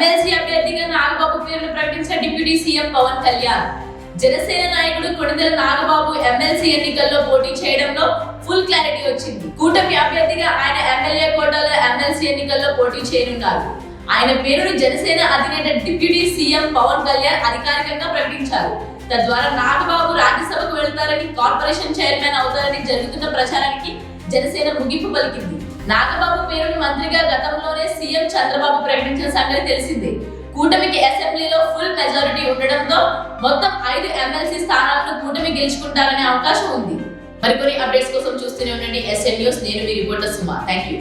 MLC అభ్యర్థిగా నాగబాబు పేరును ప్రకటించిన డిప్యూటీ సీఎం పవన్ కళ్యాణ్. జనసేన నాయకుడు కొణిదెల నాగబాబు ఎమ్మెల్సీ ఎన్నికల్లో పోటీ చేయడంలో ఫుల్ క్లారిటీ వచ్చింది. కూటమి అభ్యర్థిగా ఆయన ఎమ్మెల్యే కోటాలో ఎమ్మెల్సీ ఎన్నికల్లో పోటీ చేయనున్నారు. ఆయన పేరును జనసేన అధినేత డిప్యూటీ సీఎం పవన్ కళ్యాణ్ అధికారికంగా ప్రకటించారు. తద్వారా నాగబాబు రాజ్యసభకు వెళ్తారని కార్పొరేషన్ చైర్మన్ అవుతారని జరుగుతున్న ప్రచారానికి జనసేన ముగింపు పలికింది. నాగబాబు పేరును మంత్రిగా గతంలోనే సీఎం చంద్రబాబు ప్రకటించిన సంగతి తెలిసిందే. కూటమికి అసెంబ్లీలో ఫుల్ మెజారిటీ ఉండడంతో మొత్తం ఐదు ఎమ్మెల్సీ స్థానాలను కూటమి గెలుచుకుంటారనే అవకాశం ఉంది. మరికొన్ని అప్డేట్స్ కోసం చూస్తూనే ఉండండి. ఎస్ఎన్ న్యూస్ నేను మీ రిపోర్టర్ సుమా. Thank you